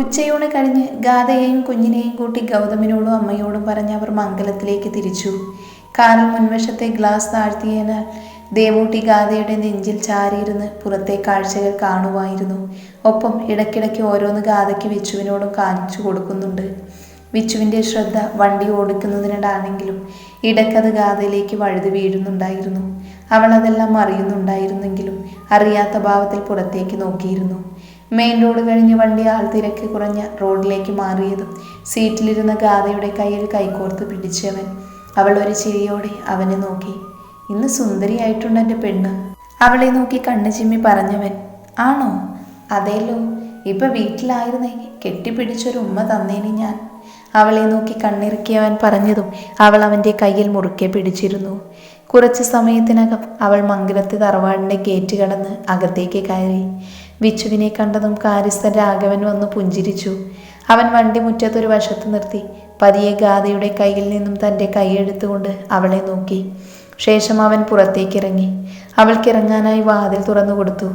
ഉച്ചയൂണ് കഴിഞ്ഞ് ഗാഥയെയും കുഞ്ഞിനെയും കൂട്ടി ഗൗതമിനോടും അമ്മയോടും പറഞ്ഞ് അവർ മംഗലത്തിലേക്ക് തിരിച്ചു. കാറിൽ മുൻവശത്തെ ഗ്ലാസ് താഴ്ത്തിയതിനാൽ ദേവൂട്ടി ഗാഥയുടെ നെഞ്ചിൽ ചാരിയിരുന്ന് പുറത്തെ കാഴ്ചകൾ കാണുമായിരുന്നു ഒപ്പം ഇടയ്ക്കിടയ്ക്ക് ഓരോന്ന് ഗാഥയ്ക്ക് വിച്ചുവിനോടും കാണിച്ചു കൊടുക്കുന്നുണ്ട്. വിച്ചുവിന്റെ ശ്രദ്ധ വണ്ടി ഓടിക്കുന്നതിനിടാണെങ്കിലും ഇടയ്ക്കത് ഗാഥയിലേക്ക് വഴുതി വീഴുന്നുണ്ടായിരുന്നു. അവൾ അതെല്ലാം അറിയുന്നുണ്ടായിരുന്നെങ്കിലും അറിയാത്ത ഭാവത്തിൽ പുറത്തേക്ക് നോക്കിയിരുന്നു. മെയിൻ റോഡ് കഴിഞ്ഞ് വണ്ടി ആൾത്തിരക്ക് കുറഞ്ഞ റോഡിലേക്ക് മാറിയതും സീറ്റിലിരുന്ന ഗാഥയുടെ കയ്യിൽ കൈകോർത്ത് പിടിച്ചവൻ. അവൾ ഒരു ചിരിയോടെ അവനെ നോക്കി. ഇന്ന് സുന്ദരിയായിട്ടുണ്ട് എന്റെ പെണ്ണ്. അവളെ നോക്കി കണ്ണു ചിമ്മി പറഞ്ഞവൻ. ആണോ? അതേലോ. ഇപ്പൊ വീട്ടിലായിരുന്നേ. കെട്ടിപ്പിടിച്ചൊരു ഉമ്മ തന്നേനി ഞാൻ. അവളെ നോക്കി കണ്ണിറുക്കിയവൻ പറഞ്ഞതും അവൾ അവന്റെ കയ്യിൽ മുറുക്കെ പിടിച്ചിരുന്നു. കുറച്ച് സമയത്തിനകം അവൾ മംഗലത്തെ തറവാടിന്റെ ഗേറ്റ് കടന്ന് അകത്തേക്ക് കയറി. വിച്ചുവിനെ കണ്ടതും കാര്യസ്ഥൻ രാഘവൻ വന്ന് പുഞ്ചിരിച്ചു. അവൻ വണ്ടി മുറ്റത്തൊരു വശത്ത് നിർത്തി. പതിയെ ഗാഥയുടെ കയ്യിൽ നിന്നും തന്റെ കൈയെടുത്തുകൊണ്ട് അവളെ നോക്കി. ശേഷം അവൻ പുറത്തേക്കിറങ്ങി. അവൾക്കിറങ്ങാനായി വാതിൽ തുറന്നു കൊടുത്തു.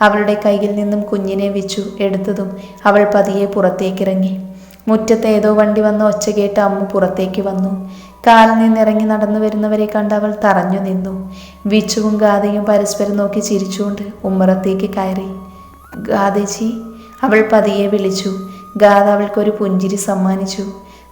അവളുടെ കയ്യിൽ നിന്നും കുഞ്ഞിനെ വിച്ചു എടുത്തതും അവൾ പതിയെ പുറത്തേക്കിറങ്ങി. മുറ്റത്ത് ഏതോ വണ്ടി വന്ന ഒച്ച കേട്ട് അമ്മ പുറത്തേക്ക് വന്നു. കാലിൽ നിന്നിറങ്ങി നടന്നു വരുന്നവരെ കണ്ട് അവൾ തറഞ്ഞു നിന്നു. വിച്ചുവും ഗാഥയും പരസ്പരം നോക്കി ചിരിച്ചുകൊണ്ട് ഉമ്മറത്തേക്ക് കയറി. ഗാഥേച്ചി അവൾ പതിയെ വിളിച്ചു. ഗാദ അവൾക്കൊരു പുഞ്ചിരി സമ്മാനിച്ചു.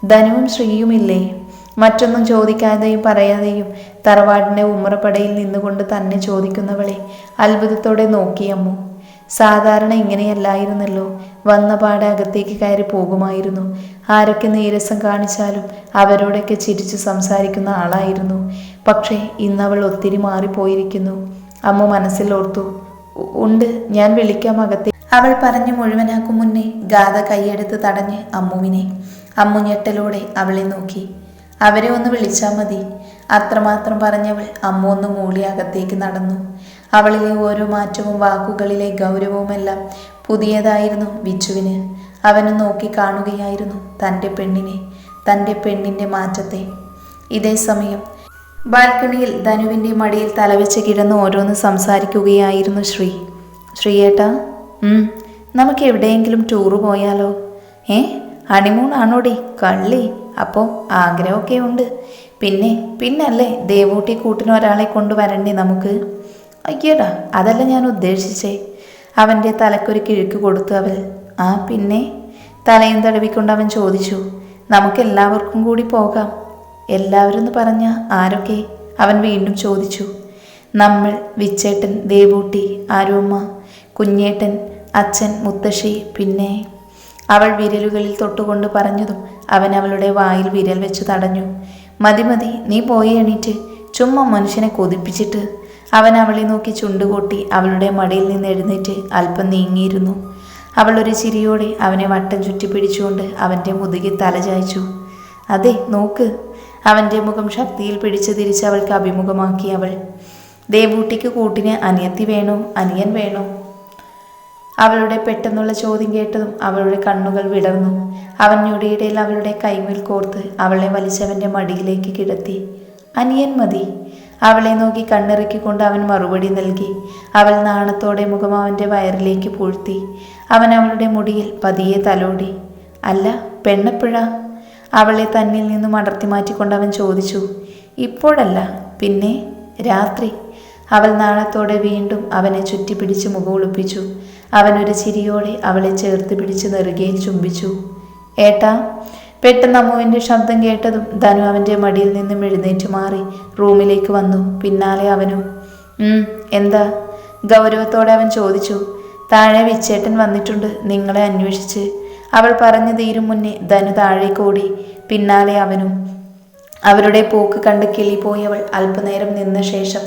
ധനവും ശ്രീയുമില്ലേ? മറ്റൊന്നും ചോദിക്കാതെയും പറയാതെയും തറവാടിന്റെ ഉമ്മറപ്പടയിൽ നിന്നുകൊണ്ട് തന്നെ ചോദിക്കുന്നവളെ അത്ഭുതത്തോടെ നോക്കിയമ്മു സാധാരണ ഇങ്ങനെയല്ലായിരുന്നല്ലോ. വന്ന പാടെ അകത്തേക്ക് കയറി പോകുമായിരുന്നു. ആരൊക്കെ നീരസം കാണിച്ചാലും അവരോടൊക്കെ ചിരിച്ചു സംസാരിക്കുന്ന ആളായിരുന്നു. പക്ഷേ ഇന്നവൾ ഒത്തിരി മാറിപ്പോയിരിക്കുന്നു. അമ്മ മനസ്സിൽ ഓർത്തു "ഉ- ഉണ്ട്. ഞാൻ വിളിക്കാം അകത്തെ. അവൾ പറഞ്ഞു മുഴുവനാക്കും മുന്നേ ഗാഥ കൈയെടുത്ത് തടഞ്ഞ് അമ്മുവിനെ. അമ്മു ഞെട്ടലോടെ അവളെ നോക്കി. അവരെ ഒന്ന് വിളിച്ചാൽ മതി. അത്രമാത്രം പറഞ്ഞവൾ അമ്മു ഒന്ന് മൂളി അകത്തേക്ക് നടന്നു. അവളിലെ ഓരോ മാറ്റവും വാക്കുകളിലെ ഗൗരവവുമെല്ലാം പുതിയതായിരുന്നു ബിച്ചുവിന്. അവനെ നോക്കി കാണുകയായിരുന്നു തന്റെ പെണ്ണിനെ തന്റെ പെണ്ണിന്റെ മാറ്റത്തെ. ഇതേ സമയം ബാൽക്കണിയിൽ ധനുവിന്റെ മടിയിൽ തലവെച്ച് കിടന്ന് ഓരോന്ന് സംസാരിക്കുകയായിരുന്നു ശ്രീ. ശ്രീയേട്ടാ നമുക്ക് എവിടെയെങ്കിലും ടൂറ് പോയാലോ? ഏ ഹണിമൂൺ ആണോടി? കള്ളി. അപ്പോൾ ആഗ്രഹമൊക്കെ ഉണ്ട്. പിന്നെ പിന്നല്ലേ ദേവൂട്ടി കൂട്ടിന് ഒരാളെ കൊണ്ടുവരണ്ടേ നമുക്ക്? അയ്യടാ അതല്ല ഞാൻ ഉദ്ദേശിച്ചേ. അവന്റെ തലക്കൊരു കിഴുക്ക് കൊടുത്തു അവൾ. ആ പിന്നെ? തലയും തടവിക്കൊണ്ട് അവൻ ചോദിച്ചു. നമുക്കെല്ലാവർക്കും കൂടി പോകാം. എല്ലാവരും എന്ന് പറഞ്ഞ ആരൊക്കെ? അവൻ വീണ്ടും ചോദിച്ചു. നമ്മൾ വിച്ചേട്ടൻ ദേവൂട്ടി ആരോമ്മ കുഞ്ഞേട്ടൻ അച്ഛൻ മുത്തശ്ശി പിന്നെ? അവൾ വിരലുകളിൽ തൊട്ടുകൊണ്ട് പറഞ്ഞതും അവൻ അവളുടെ വായിൽ വിരൽ വെച്ച് തടഞ്ഞു. മതി മതി നീ പോയി എണീറ്റ്. ചുമ്മാ മനുഷ്യനെ കൊതിപ്പിച്ചിട്ട്. അവൻ അവളെ നോക്കി ചുണ്ടുകൂട്ടി അവളുടെ മടിയിൽ നിന്ന് എഴുന്നേറ്റ് അല്പം നീങ്ങിയിരുന്നു. അവൾ ഒരു ചിരിയോടെ അവനെ വട്ടം ചുറ്റി പിടിച്ചുകൊണ്ട് അവന്റെ മുതുകിൽ തലചായ്ച്ചു അതെ നോക്ക്. അവന്റെ മുഖം ശക്തിയിൽ പിടിച്ചു തിരിച്ച് അവൾക്ക് അഭിമുഖമാക്കി അവൾ. ദേവൂട്ടിക്ക് കൂട്ടിന് അനിയത്തി വേണോ? അനിയൻ വേണോ? അവളുടെ പെട്ടെന്നുള്ള ചോദ്യം കേട്ടതും അവളുടെ കണ്ണുകൾ വിടർന്നു. അവൻ ഞൊടിയിടയിൽ അവളുടെ കൈമേൽ കോർത്ത് അവളെ വലിച്ചവന്റെ മടിയിലേക്ക് കിടത്തി. അനിയൻ മതി. അവളെ നോക്കി കണ്ണിറക്കിക്കൊണ്ട് അവൻ മറുപടി നൽകി. അവൾ നാണത്തോടെ മുഖം അവന്റെ വയറിലേക്ക് പൂഴ്ത്തി. അവൻ അവളുടെ മുടിയിൽ പതിയെ തലോടി. അല്ല പെണ്ണപ്പുഴ? അവളെ തന്നിൽ നിന്നും അടർത്തി മാറ്റിക്കൊണ്ട് അവൻ ചോദിച്ചു ഇപ്പോഴല്ല പിന്നെ രാത്രി? അവൾ നാണത്തോടെ വീണ്ടും അവനെ ചുറ്റിപ്പിടിച്ച് മുഖമൊളിപ്പിച്ചു അവനൊരു ചിരിയോടെ അവളെ ചേർത്ത് പിടിച്ച് നെറുകയിൽ ചുംബിച്ചു. ഏട്ടാ പെട്ടെന്ന് അമ്മുവിന്റെ ശബ്ദം കേട്ടതും ധനു അവന്റെ മടിയിൽ നിന്നും എഴുന്നേറ്റ് മാറി റൂമിലേക്ക് വന്നു. പിന്നാലെ അവനും എന്താ? ഗൗരവത്തോടെ അവൻ ചോദിച്ചു താഴെ വിച്ചേട്ടൻ വന്നിട്ടുണ്ട് നിങ്ങളെ അന്വേഷിച്ച്. അവൾ പറഞ്ഞു തീരും മുന്നേ ധനു താഴേക്ക് ഓടി. പിന്നാലെ അവനും. അവരുടെ പോക്ക് കണ്ട് കിളിപോയവൾ അല്പനേരം നിന്ന ശേഷം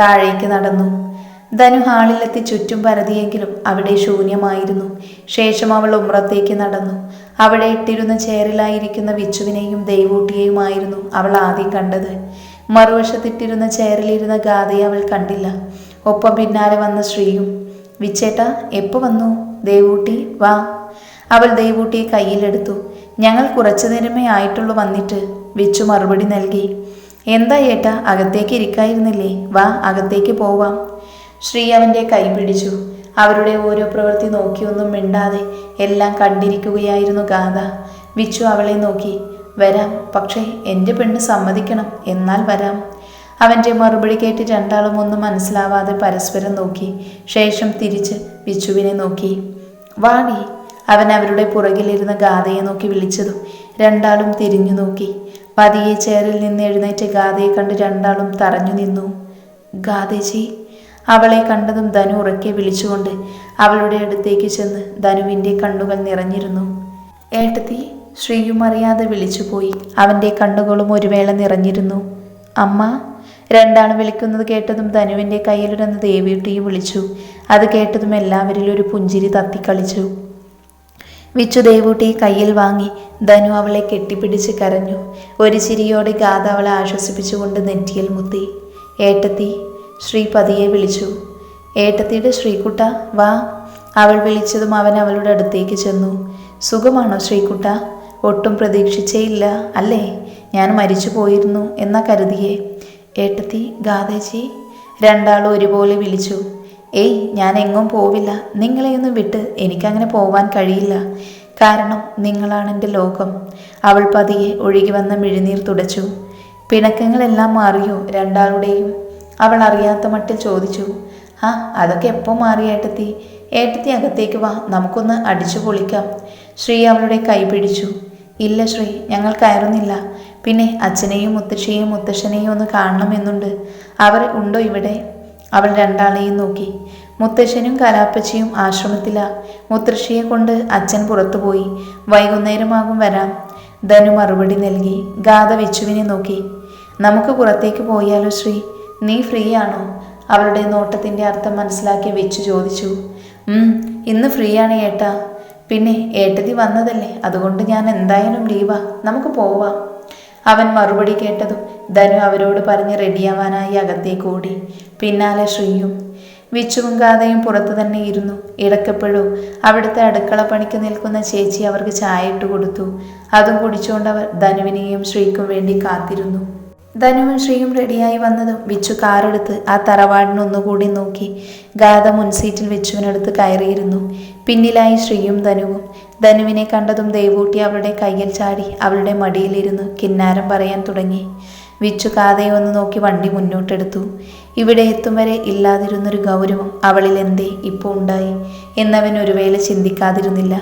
താഴേക്ക് നടന്നു. ധനു ഹാളിലെത്തി ചുറ്റും പരതിയെങ്കിലും അവിടെ ശൂന്യമായിരുന്നു. ശേഷം അവൾ ഉമ്രത്തേക്ക് നടന്നു. അവിടെ ഇട്ടിരുന്ന ചേരലായിരിക്കുന്ന വിച്ചുവിനെയും ദൈവൂട്ടിയെയുമായിരുന്നു അവൾ ആദ്യം കണ്ടത്. മറുവശത്തിട്ടിരുന്ന ചേരലിരുന്ന ഗാഥയെ അവൾ കണ്ടില്ല. ഒപ്പം പിന്നാലെ വന്ന ശ്രീയും വിച്ചേട്ട എപ്പോ വന്നു? ദേവൂട്ടി വാ. അവൾ ദേവൂട്ടിയെ കയ്യിലെടുത്തു. ഞങ്ങൾ കുറച്ചു നേരമേ ആയിട്ടുള്ളൂ വന്നിട്ട്. വിച്ചു മറുപടി നൽകി. എന്താ ഏട്ടാ അകത്തേക്ക് ഇരിക്കായിരുന്നില്ലേ? വാ അകത്തേക്ക് പോവാം. ശ്രീ അവന്റെ കൈ പിടിച്ചു. അവരുടെ ഓരോ പ്രവൃത്തി നോക്കിയൊന്നും മിണ്ടാതെ എല്ലാം കണ്ടിരിക്കുകയായിരുന്നു ഗാഥ. വിച്ചു അവളെ നോക്കി. വരാം പക്ഷേ എന്റെ പെണ്ണ് സമ്മതിക്കണം എന്നാൽ വരാം. അവന്റെ മറുപടി കേട്ട് രണ്ടാളും ഒന്നും മനസ്സിലാവാതെ പരസ്പരം നോക്കി. ശേഷം തിരിച്ച് വിച്ചുവിനെ നോക്കി. വാടി അവൻ അവരുടെ പുറകിലിരുന്ന ഗാഥയെ നോക്കി വിളിച്ചതും രണ്ടാളും തിരിഞ്ഞു നോക്കി. പതിയെ ചേരിൽ നിന്ന് എഴുന്നേറ്റ് ഗാഥയെ കണ്ട് രണ്ടാളും തറഞ്ഞു നിന്നു. ഗാഥേജി അവളെ കണ്ടതും ധനു ഉറക്കെ വിളിച്ചുകൊണ്ട് അവളുടെ അടുത്തേക്ക് ചെന്ന് ധനുവിന്റെ കണ്ണുകൾ നിറഞ്ഞിരുന്നു. ഏട്ടത്തി ശ്രീയും അറിയാതെ വിളിച്ചുപോയി അവന്റെ കണ്ണുകളും ഒരു വേള നിറഞ്ഞിരുന്നു. അമ്മ രണ്ടാളും വിളിക്കുന്നത് കേട്ടതും ധനുവിന്റെ കയ്യിലിരുന്ന് ദേവിയുട്ടിയും വിളിച്ചു. അത് കേട്ടതും എല്ലാവരിലും ഒരു പുഞ്ചിരി തത്തിക്കളിച്ചു. വിച്ചു ദേവൂട്ടി കയ്യിൽ വാങ്ങി ധനു അവളെ കെട്ടിപ്പിടിച്ച് കരഞ്ഞു. ഒരു ചിരിയോടെ ഗാഥ അവളെ ആശ്വസിപ്പിച്ചുകൊണ്ട് നെറ്റിയിൽ മുത്തി. ഏട്ടത്തി ശ്രീ പതിയെ വിളിച്ചു. ഏട്ടത്തിയുടെ ശ്രീകുട്ട വാ. അവൾ വിളിച്ചതും അവൻ അവളുടെ അടുത്തേക്ക് ചെന്നു. സുഖമാണോ ശ്രീകുട്ട? ഒട്ടും പ്രതീക്ഷിച്ചേയില്ല അല്ലേ? ഞാൻ മരിച്ചു പോയിരുന്നു എന്നാ കരുതിയേ. ഏട്ടത്തി ഗാഥേജി രണ്ടാളും ഒരുപോലെ വിളിച്ചു. ഏയ് ഞാൻ എങ്ങും പോവില്ല. നിങ്ങളെയൊന്നും വിട്ട് എനിക്കങ്ങനെ പോവാൻ കഴിയില്ല. കാരണം നിങ്ങളാണ് എന്റെ ലോകം. അവൾ പതിയെ ഒഴുകി വന്ന മിഴിനീർ തുടച്ചു. പിണക്കങ്ങളെല്ലാം മാറിയോ രണ്ടാളുടെയും? അവൾ അറിയാത്ത മട്ടിൽ ചോദിച്ചു. ആ അതൊക്കെ എപ്പോൾ മാറി ഏട്ടത്തി? ഏട്ടത്തി അകത്തേക്ക് വാ നമുക്കൊന്ന് അടിച്ചു പൊളിക്കാം. ശ്രീ അവളുടെ കൈ പിടിച്ചു. ഇല്ല ശ്രീ ഞങ്ങൾ കയറുന്നില്ല. പിന്നെ അച്ഛനെയും മുത്തശ്ശിയെയും മുത്തശ്ശനെയും ഒന്ന് കാണണമെന്നുണ്ട് അവർ ഉണ്ടോ ഇവിടെ? അവൾ രണ്ടാളെയും നോക്കി. മുത്തശ്ശനും കലാപ്പച്ചിയും ആശ്രമത്തിലാ. മുത്തശ്ശിയെ കൊണ്ട് അച്ഛൻ പുറത്തുപോയി. വൈകുന്നേരമാകും വരാം. ധനു മറുപടി നൽകി. ഗാഥ വിച്ചുവിനെ നോക്കി. നമുക്ക് പുറത്തേക്ക് പോയാലോ ശ്രീ? നീ ഫ്രീ ആണോ അവളുടെ നോട്ടത്തിന്റെ അർത്ഥം മനസ്സിലാക്കി വെച്ചു ചോദിച്ചു. ഇന്ന് ഫ്രീ ആണ് ഏട്ടാ. പിന്നെ ഏട്ടതി വന്നതല്ലേ. അതുകൊണ്ട് ഞാൻ എന്തായാലും ലീവാ. നമുക്ക് പോവാം. അവൻ മറുപടി കേട്ടതും ധനു അവരോട് പറഞ്ഞ് റെഡിയാവാനായി അകത്തേക്ക് ഓടി. പിന്നാലെ ശ്രീയും. വിച്ചുവും കാതയും പുറത്തു തന്നെ ഇരുന്നു. ഇടക്കപ്പോഴോ അവിടുത്തെ അടുക്കള പണിക്ക് നിൽക്കുന്ന ചേച്ചി അവർക്ക് ചായ ഇട്ട് കൊടുത്തു. അതും കുടിച്ചുകൊണ്ട് അവർ ധനുവിനെയും ശ്രീക്കും വേണ്ടി കാത്തിരുന്നു. ധനുവും ശ്രീയും റെഡിയായി വന്നതും വിച്ചു കാറെടുത്ത് ആ തറവാടിനൊന്നുകൂടി നോക്കി. ഗാഥ മുൻസീറ്റിൽ വിച്ചുവിനടുത്ത് കയറിയിരുന്നു. പിന്നിലായി ശ്രീയും ധനുവും. ധനുവിനെ കണ്ടതും ദേവൂട്ടി അവളുടെ കയ്യിൽ ചാടി അവളുടെ മടിയിലിരുന്ന് കിന്നാരം പറയാൻ തുടങ്ങി. വിച്ചു കാതയെ ഒന്ന് നോക്കി വണ്ടി മുന്നോട്ടെടുത്തു. ഇവിടെ എത്തും വരെ ഇല്ലാതിരുന്നൊരു ഗൗരവം അവളിൽ എന്തേ ഇപ്പോൾ ഉണ്ടായി? എന്നവൻ ഒരു വേള ചിന്തിക്കാതിരുന്നില്ല.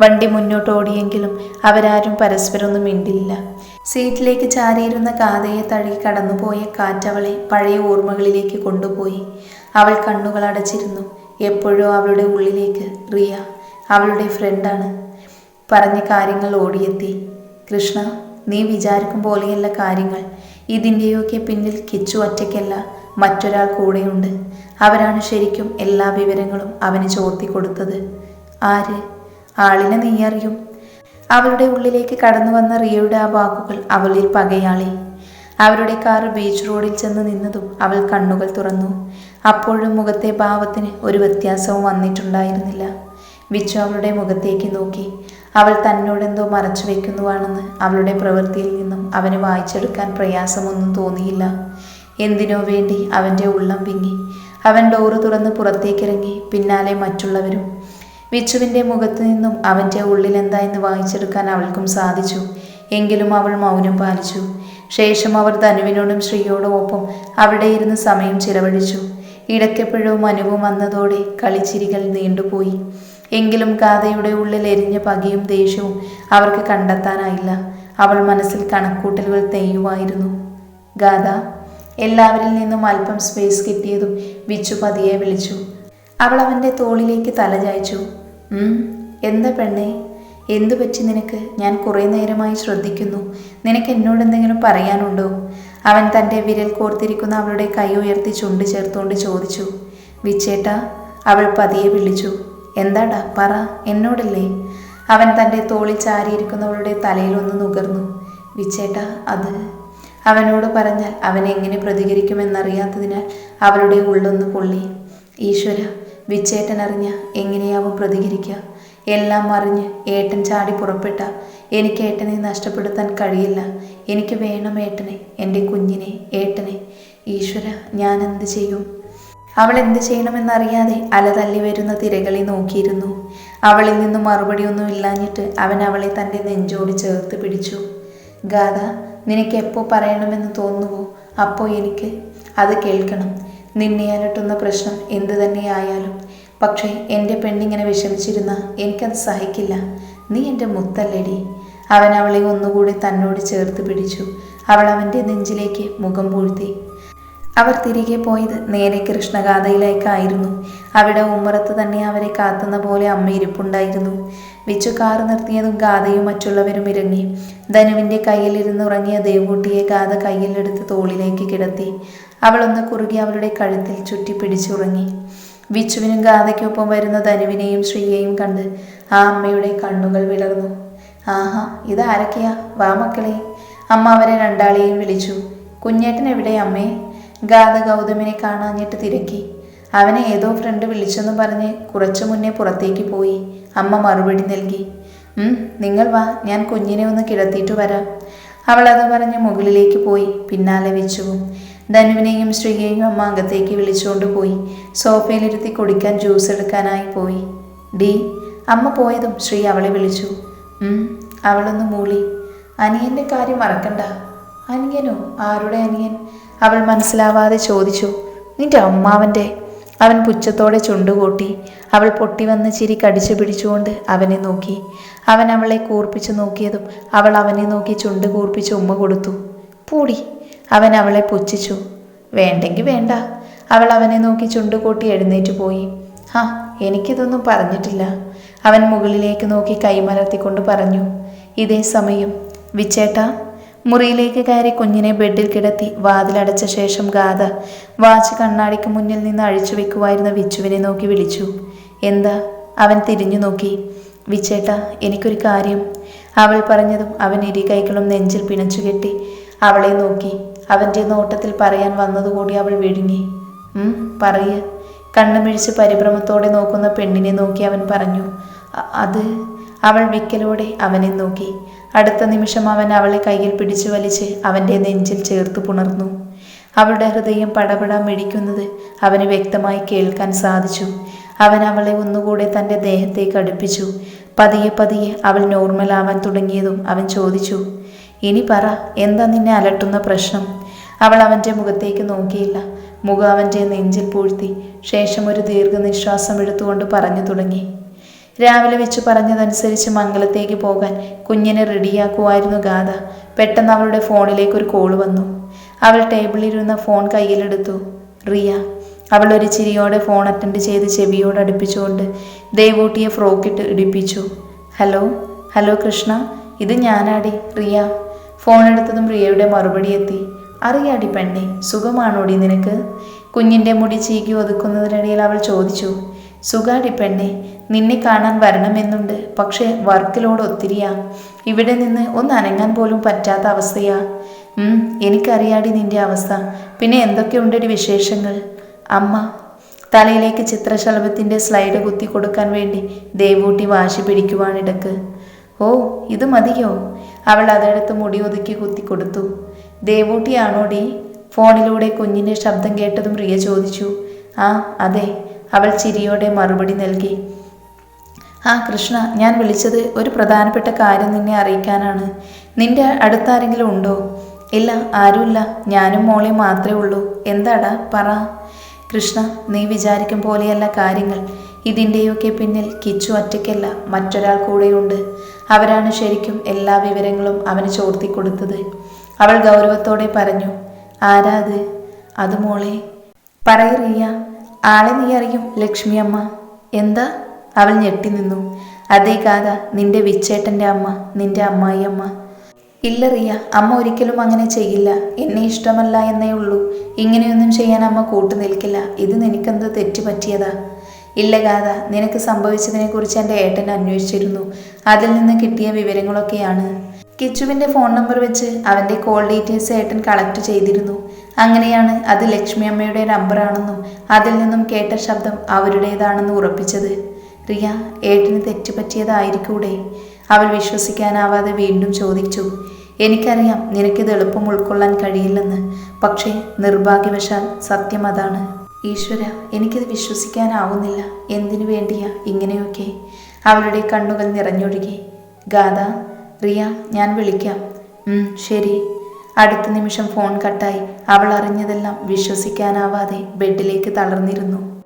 വണ്ടി മുന്നോട്ട് ഓടിയെങ്കിലും അവരാരും പരസ്പരമൊന്നും മിണ്ടില്ല. സീറ്റിലേക്ക് ചാരിയിരുന്ന കാതയെ തഴുകി കടന്നുപോയ കാറ്റവളെ പഴയ ഓർമ്മകളിലേക്ക് കൊണ്ടുപോയി. അവൾ കണ്ണുകൾ അടച്ചിരുന്നു. എപ്പോഴോ അവളുടെ ഉള്ളിലേക്ക് റിയ അവളുടെ ഫ്രണ്ടാണ് പറഞ്ഞ കാര്യങ്ങൾ ഓടിയെത്തി. കൃഷ്ണ നീ വിചാരിക്കും പോലെയല്ല കാര്യങ്ങൾ. ഇതിന്റെയൊക്കെ പിന്നിൽ കിച്ചു ഒറ്റയ്ക്കല്ല. മറ്റൊരാൾ കൂടെയുണ്ട്. അവരാണ് ശരിക്കും എല്ലാ വിവരങ്ങളും അവന് ചോർത്തി കൊടുത്തത്. ആര്? ആളിനെ നീ അറിയും. അവരുടെ ഉള്ളിലേക്ക് കടന്നു വന്ന റിയയുടെ ആ വാക്കുകൾ അവളിൽ പകയാളി. അവരുടെ കാർ ബീച്ച് റോഡിൽ ചെന്ന് നിന്നതും അവൾ കണ്ണുകൾ തുറന്നു. അപ്പോഴും മുഖത്തെ ഭാവത്തിന് ഒരു വ്യത്യാസവും വന്നിട്ടുണ്ടായിരുന്നില്ല. വിച്ചു അവളുടെ മുഖത്തേക്ക് നോക്കി. അവൾ തന്നോടെന്തോ മറച്ചു വെക്കുന്നുവാണെന്ന് അവളുടെ പ്രവൃത്തിയിൽ നിന്നും അവന് വായിച്ചെടുക്കാൻ പ്രയാസമൊന്നും തോന്നിയില്ല. എന്തിനോ വേണ്ടി അവന്റെ ഉള്ളം പിങ്ങി അവൻ ഡോറ് തുറന്ന് പുറത്തേക്കിറങ്ങി പിന്നാലെ മറ്റുള്ളവരും. വിച്ചുവിന്റെ മുഖത്തു നിന്നും അവന്റെ ഉള്ളിൽ എന്താ എന്ന് വായിച്ചെടുക്കാൻ അവൾക്കും സാധിച്ചു. എങ്കിലും അവൾ മൗനം പാലിച്ചു. ശേഷം അവർ ധനുവിനോടും ശ്രീയോടും ഒപ്പം അവിടെ ഇരുന്ന് സമയം ചിലവഴിച്ചു. ഇടയ്ക്കെപ്പോഴും അനുവും വന്നതോടെ കളിച്ചിരികൾ നീണ്ടുപോയി. എങ്കിലും ഗാഥയുടെ ഉള്ളിൽ എരിഞ്ഞ പകയും ദേഷ്യവും അവർക്ക് കണ്ടെത്താനായില്ല. അവൾ മനസ്സിൽ കണക്കൂട്ടലുകൾ തെയ്യുമായിരുന്നു. ഗാഥ എല്ലാവരിൽ നിന്നും അല്പം സ്പേസ് കിട്ടിയതും വിച്ചു പതിയെ വിളിച്ചു. അവൾ അവന്റെ തോളിലേക്ക് തലചായ്ച്ചു എന്താ പെണ്ണേ? എന്തു പറ്റി നിനക്ക്? ഞാൻ കുറേ നേരമായി ശ്രദ്ധിക്കുന്നു. നിനക്ക് എന്നോട് എന്തെങ്കിലും പറയാനുണ്ടോ? അവൻ തന്റെ വിരൽ കോർത്തിരിക്കുന്ന അവളുടെ കൈ ഉയർത്തി ചുണ്ട് ചേർത്തുകൊണ്ട് ചോദിച്ചു. വിച്ചേട്ട അവൾ പതിയെ വിളിച്ചു. എന്താടാ? പറ എന്നോടല്ലേ? അവൻ തന്റെ തോളിൽ ചാരിയിരിക്കുന്നവളുടെ തലയിൽ ഒന്ന് നുകർന്നു. വിച്ചേട്ട അത് അവനോട് പറഞ്ഞാൽ അവൻ എങ്ങനെ പ്രതികരിക്കുമെന്നറിയാത്തതിനാൽ അവളുടെ ഉള്ളൊന്ന് പൊള്ളി ഈശ്വര വിച്ചേട്ടൻ അറിഞ്ഞ എങ്ങനെയാവും പ്രതികരിക്കുക? എല്ലാം അറിഞ്ഞ് ഏട്ടൻ ചാടി പുറപ്പെട്ട എനിക്ക് ഏട്ടനെ നഷ്ടപ്പെടുത്താൻ കഴിയില്ല. എനിക്ക് വേണം ഏട്ടനെ എന്റെ കുഞ്ഞിനെ ഏട്ടനെ. ഈശ്വര ഞാൻ എന്ത് ചെയ്യും? അവൾ എന്ത് ചെയ്യണമെന്നറിയാതെ അലതല്ലി വരുന്ന തിരകളെ നോക്കിയിരുന്നു. അവളിൽ നിന്നും മറുപടിയൊന്നും ഇല്ലാഞ്ഞിട്ട് അവൻ അവളെ തന്റെ നെഞ്ചോട് ചേർത്ത് പിടിച്ചു. ഗാഥ നിനക്ക് എപ്പോൾ പറയണമെന്ന് തോന്നുവോ അപ്പോൾ എനിക്ക് അത് കേൾക്കണം. നിന്നെ അലട്ടുന്ന പ്രശ്നം എന്തു തന്നെയായാലും പക്ഷേ എന്റെ പെണ്ണിങ്ങനെ വിഷമിച്ചിരുന്ന എനിക്കത് സഹിക്കില്ല. നീ എന്റെ മുത്തല്ലടി. അവൻ അവളെ ഒന്നുകൂടി തന്നോട് ചേർത്ത് പിടിച്ചു. അവൾ അവന്റെ നെഞ്ചിലേക്ക് മുഖം പൂഴ്ത്തി. അവർ തിരികെ പോയത് നേരെ കൃഷ്ണഗാഥയിലേക്കായിരുന്നു. അവിടെ ഉമ്മറത്ത് തന്നെ അവരെ കാത്തുന്ന പോലെ അമ്മ ഇരിപ്പുണ്ടായിരുന്നു. വിച്ചു കാർ നിർത്തിയതും ഗാഥയും മറ്റുള്ളവരും ഇറങ്ങി. ധനുവിന്റെ കയ്യിലിരുന്ന് ഉറങ്ങിയ ദേവൂട്ടിയെ ഗാഥ കയ്യിലെടുത്ത് തോളിലേക്ക് കിടത്തി. അവളൊന്ന് കുറുകി അവളുടെ കഴുത്തിൽ ചുറ്റി പിടിച്ചുറങ്ങി വിച്ചുവിനും ഗാഥയ്ക്കൊപ്പം വരുന്ന ധനുവിനെയും ശ്രീയെയും കണ്ട് ആ അമ്മയുടെ കണ്ണുകൾ വിളർന്നു. ആഹാ ഇതാരൊക്കെയാ വാ മക്കളെ. അമ്മ അവരെ രണ്ടാളെയും വിളിച്ചു. കുഞ്ഞേട്ടൻ എവിടെ അമ്മേ? ഗാഥ ഗൗതമിനെ കാണാഞ്ഞിട്ട് തിരക്കി. അവനെ ഏതോ ഫ്രണ്ട് വിളിച്ചെന്ന് പറഞ്ഞ് കുറച്ചു മുന്നേ പുറത്തേക്ക് പോയി. അമ്മ മറുപടി നൽകി. നിങ്ങൾ വാ ഞാൻ കുഞ്ഞിനെ ഒന്ന് കിടത്തിയിട്ട് വരാം. അവൾ അത് പറഞ്ഞ് മുകളിലേക്ക് പോയി പിന്നാലെ വെച്ചു. ധനുവിനെയും ശ്രീയെയും അമ്മ അകത്തേക്ക് വിളിച്ചുകൊണ്ട് പോയി. സോഫയിലിരുത്തി കുടിക്കാൻ ജ്യൂസ് എടുക്കാനായി പോയി. ഡി അമ്മ പോയതും ശ്രീ അവളെ വിളിച്ചു. അവളൊന്ന് മൂളി. അനിയന്റെ കാര്യം മറക്കണ്ട. അനിയനോ? ആരുടെ അനിയൻ? അവൾ മനസ്സിലാവാതെ ചോദിച്ചു നിന്റെ അമ്മാവന്റെ അവൻ പുച്ഛത്തോടെ ചുണ്ടുകൂട്ടി അവൾ പൊട്ടി വന്ന് ചിരി കടിച്ചു പിടിച്ചുകൊണ്ട് അവനെ നോക്കി. അവൻ അവളെ കൂർപ്പിച്ചു നോക്കിയതും അവൾ അവനെ നോക്കി ചുണ്ട് കൂർപ്പിച്ച് ഉമ്മ കൊടുത്തു. പൂടി അവൻ അവളെ പുച്ഛിച്ചു. വേണ്ടെങ്കിൽ വേണ്ട അവൾ അവനെ നോക്കി ചുണ്ടുകൂട്ടി എഴുന്നേറ്റ് പോയി. ആ എനിക്കിതൊന്നും പറഞ്ഞിട്ടില്ല അവൻ മുകളിലേക്ക് നോക്കി കൈമലർത്തിക്കൊണ്ട് പറഞ്ഞു. ഇതേ സമയം വിച്ചേട്ടാ മുറിയിലേക്ക് കയറി കുഞ്ഞിനെ ബെഡിൽ കിടത്തി വാതിലടച്ച ശേഷം ഗാഥ വാച്ച് കണ്ണാടിക്ക് മുന്നിൽ നിന്ന് അഴിച്ചു വെക്കുമായിരുന്ന വിച്ചുവിനെ നോക്കി വിളിച്ചു. എന്താ? അവൻ തിരിഞ്ഞു നോക്കി. വിച്ചേട്ട എനിക്കൊരു കാര്യം. അവൾ പറഞ്ഞതും അവൻ ഇരി കൈകളും നെഞ്ചിൽ പിണച്ചു കെട്ടി അവളെ നോക്കി. അവന്റെ നോട്ടത്തിൽ പറയാൻ വന്നതുകൂടി അവൾ വിഴുങ്ങി. പറയ. കണ്ണുമിഴിച്ച് പരിഭ്രമത്തോടെ നോക്കുന്ന പെണ്ണിനെ നോക്കി അവൻ പറഞ്ഞു. "അ- അത്? അവൾ വിക്കലോടെ അവനെ നോക്കി. അടുത്ത നിമിഷം അവൻ അവളെ കയ്യിൽ പിടിച്ചു വലിച്ച് അവന്റെ നെഞ്ചിൽ ചേർത്ത് പുണർന്നു. അവളുടെ ഹൃദയം പടപടാൻ മിടിക്കുന്നത് അവന് വ്യക്തമായി കേൾക്കാൻ സാധിച്ചു. അവൻ അവളെ ഒന്നുകൂടെ തന്റെ ദേഹത്തേക്ക് അടുപ്പിച്ചു. പതിയെ പതിയെ അവൾ നോർമലാവാൻ തുടങ്ങിയതും അവൻ ചോദിച്ചു ഇനി പറ എന്താ നിന്നെ അലട്ടുന്ന പ്രശ്നം? അവൾ അവന്റെ മുഖത്തേക്ക് നോക്കിയില്ല. മുഖം അവന്റെ നെഞ്ചിൽ പൂഴ്ത്തി. ശേഷം ഒരു ദീർഘനിശ്വാസം എടുത്തുകൊണ്ട് പറഞ്ഞു തുടങ്ങി. രാവിലെ വെച്ച് പറഞ്ഞതനുസരിച്ച് മംഗലത്തേക്ക് പോകാൻ കുഞ്ഞിനെ റെഡിയാക്കുമായിരുന്നു ഗാഥ. പെട്ടെന്ന് അവളുടെ ഫോണിലേക്ക് ഒരു കോൾ വന്നു. അവൾ ടേബിളിലിരുന്ന ഫോൺ കയ്യിലെടുത്തു. റിയ അവൾ ഒരു ചിരിയോടെ ഫോൺ അറ്റൻഡ് ചെയ്ത് ചെവിയോട് അടുപ്പിച്ചുകൊണ്ട് ദേവൂട്ടിയെ ഫ്രോക്കിട്ട് ഇടിപ്പിച്ചു. ഹലോ ഹലോ കൃഷ്ണ ഇത് ഞാനാടി റിയ. ഫോൺ എടുത്തതും റിയയുടെ മറുപടി എത്തി. അറിയാടി പെണ്ണെ സുഖമാണോടി നിനക്ക്? കുഞ്ഞിന്റെ മുടി ചീകി ഒതുക്കുന്നതിനിടയിൽ അവൾ ചോദിച്ചു. സുഖാടി പെണ്ണെ നിന്നെ കാണാൻ വരണമെന്നുണ്ട്. പക്ഷേ വർക്കിലോട് ഒത്തിരിയാ. ഇവിടെ നിന്ന് ഒന്ന് അനങ്ങാൻ പോലും പറ്റാത്ത അവസ്ഥയാ. എനിക്കറിയാടി നിന്റെ അവസ്ഥ. പിന്നെ എന്തൊക്കെയുണ്ടടി വിശേഷങ്ങൾ? അമ്മ തലയിലേക്ക് ചിത്രശലഭത്തിന്റെ സ്ലൈഡ് കുത്തി കൊടുക്കാൻ വേണ്ടി ദേവൂട്ടി വാശി പിടിക്കുവാണിടക്ക് ഓ ഇത് മതിയോ? അവൾ അതെടുത്ത് മുടി ഒതുക്കി കുത്തി കൊടുത്തു. ദേവൂട്ടിയാണോടി ഫോണിലൂടെ കുഞ്ഞിന്റെ ശബ്ദം കേട്ടതും പ്രിയ ചോദിച്ചു. ആ അതെ. അവൾ ചിരിയോടെ മറുപടി നൽകി. ആ കൃഷ്ണ ഞാൻ വിളിച്ചത് ഒരു പ്രധാനപ്പെട്ട കാര്യം നിന്നെ അറിയിക്കാനാണ്. നിന്റെ അടുത്താരെങ്കിലും ഉണ്ടോ? ഇല്ല ആരുമില്ല. ഞാനും മോളെ മാത്രമേ ഉള്ളൂ. എന്താടാ? പറ. കൃഷ്ണ നീ വിചാരിക്കും പോലെയല്ല കാര്യങ്ങൾ. ഇതിന്റെയൊക്കെ പിന്നിൽ കിച്ചു ഒറ്റയ്ക്കല്ല മറ്റൊരാൾ കൂടെയുണ്ട്. അവരാണ് ശരിക്കും എല്ലാ വിവരങ്ങളും അവന് ചോർത്തി കൊടുത്തത് അവൾ ഗൗരവത്തോടെ പറഞ്ഞു ആരാ അത്? അത് മോളെ. പറയറിയ ആളെ നീ അറിയും ലക്ഷ്മിയമ്മ. എന്താ? അവൾ ഞെട്ടി നിന്നു. അതേ കാത നിന്റെ വിച്ചേട്ടന്റെ അമ്മ നിന്റെ അമ്മായിയമ്മ. ഇല്ല റിയ അമ്മ ഒരിക്കലും അങ്ങനെ ചെയ്യില്ല. എന്നെ ഇഷ്ടമല്ല എന്നേ ഉള്ളൂ. ഇങ്ങനെയൊന്നും ചെയ്യാൻ അമ്മ കൂട്ടു നിൽക്കില്ല. ഇത് നിനക്കെന്ത് തെറ്റ് പറ്റിയതാ ഇല്ല ഗാഥ നിനക്ക് സംഭവിച്ചതിനെക്കുറിച്ച് എന്റെ ഏട്ടൻ അന്വേഷിച്ചിരുന്നു. അതിൽ നിന്ന് കിട്ടിയ വിവരങ്ങളൊക്കെയാണ്. കിച്ചുവിന്റെ ഫോൺ നമ്പർ വെച്ച് അവന്റെ കോൾ ഡീറ്റെയിൽസ് ഏട്ടൻ കളക്ട് ചെയ്തിരുന്നു. അങ്ങനെയാണ് അത് ലക്ഷ്മി അമ്മയുടെ നമ്പറാണെന്നും അതിൽ നിന്നും കേട്ട ശബ്ദം അവരുടേതാണെന്ന് ഉറപ്പിച്ചത്. റിയ ഏട്ടന് തെറ്റുപറ്റിയതായിരിക്കൂടെ? അവൾ വിശ്വസിക്കാനാവാതെ വീണ്ടും ചോദിച്ചു. എനിക്കറിയാം നിനക്കിത് എളുപ്പം ഉൾക്കൊള്ളാൻ കഴിയില്ലെന്ന്. പക്ഷേ നിർഭാഗ്യവശാൽ സത്യം അതാണ്. ഈശ്വര എനിക്കിത് വിശ്വസിക്കാനാവുന്നില്ല. എന്തിനു വേണ്ടിയാ ഇങ്ങനെയൊക്കെ? അവളുടെ കണ്ണുകൾ നിറഞ്ഞൊഴുകി. ഗാഥ റിയ ഞാൻ വിളിക്കാം. ശരി. അടുത്ത നിമിഷം ഫോൺ കട്ടായി. അവൾ അറിഞ്ഞതെല്ലാം വിശ്വസിക്കാനാവാതെ ബെഡിലേക്ക് തളർന്നിരുന്നു.